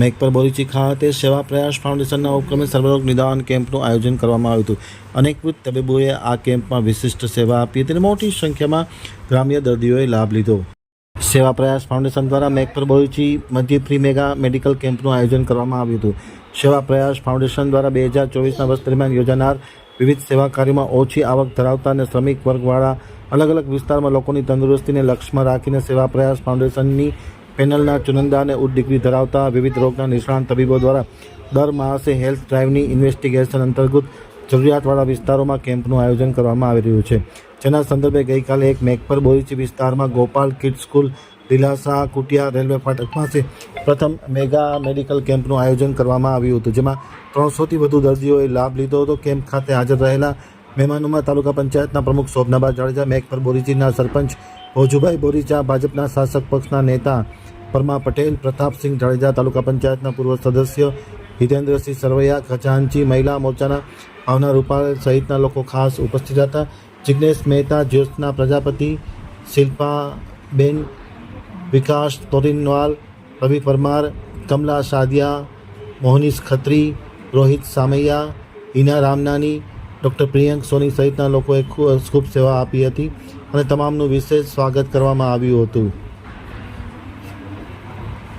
મેઘપર બોરીચી ખાતે સેવા પ્રયાસ ફાઉન્ડેશનના ઉપક્રમે સર્વરોગ નિદાન કેમ્પનું આયોજન કરવામાં આવ્યું હતું. અનેકવિધ તબીબોએ આ કેમ્પમાં વિશિષ્ટ સેવા આપી હતી અને મોટી સંખ્યામાં ગ્રામ્ય દર્દીઓએ લાભ લીધો. સેવા પ્રયાસ ફાઉન્ડેશન દ્વારા મેઘપર બોરીચી મધ્ય ફ્રી મેગા મેડિકલ કેમ્પનું આયોજન કરવામાં આવ્યું હતું. સેવા પ્રયાસ ફાઉન્ડેશન દ્વારા બે હજાર ચોવીસના વર્ષ દરમિયાન યોજાનાર વિવિધ સેવા કાર્યોમાં ઓછી આવક ધરાવતા અને શ્રમિક વર્ગવાળા અલગ અલગ વિસ્તારમાં લોકોની તંદુરસ્તીને લક્ષ્યમાં રાખીને સેવા પ્રયાસ ફાઉન્ડેશનની પેનલના ચુનંદા અને ઉચ્ચ ડિગ્રી ધરાવતા વિવિધ રોગના નિષ્ણાંત તબીબો દ્વારા દર માસે હેલ્થ ડ્રાઈવની ઇન્વેસ્ટિગેશન અંતર્ગત જરૂરિયાતવાળા વિસ્તારોમાં કેમ્પનું આયોજન કરવામાં આવી રહ્યું છે. જેના સંદર્ભે ગઈકાલે એક મેઘપર બોરીચી વિસ્તારમાં ગોપાલ કિડ સ્કૂલ લીલાસા કુટિયા રેલવે ફાટક પાસે પ્રથમ મેગા મેડિકલ કેમ્પનું આયોજન કરવામાં આવ્યું હતું, જેમાં ત્રણસોથી વધુ દર્દીઓએ લાભ લીધો હતો. કેમ્પ ખાતે હાજર રહેલા મહેમાનોમાં તાલુકા પંચાયતના પ્રમુખ શોભનાબા જાડેજા, મેઘપર બોરીચીના સરપંચ ભોજુભાઈ બોરીચા ભાજપના શાસક પક્ષના નેતા પરમા પટેલ, પ્રતાપસિંહ જાડેજા તાલુકા પંચાયતના પૂર્વ સદસ્ય હિતેન્દ્રસિંહ સરવૈયા, ખજાનચી મહિલા મોરચાના ભાવના રૂપાલ સહિતના લોકો ખાસ ઉપસ્થિત હતા. જિજ્ઞેશ મહેતા, જ્યોત્સના પ્રજાપતિ, શિલ્પાબેન વિકાસ તોરીનવાલ રવિ પરમાર, કમલા સાદિયા, મોહનીશ ખત્રી, રોહિત સામૈયા હિના રામનાની ડૉક્ટર પ્રિયંક સોની સહિતના લોકોએ ખૂબ ખૂબ સેવા આપી હતી અને તમામનું વિશેષ સ્વાગત કરવામાં આવ્યું હતું.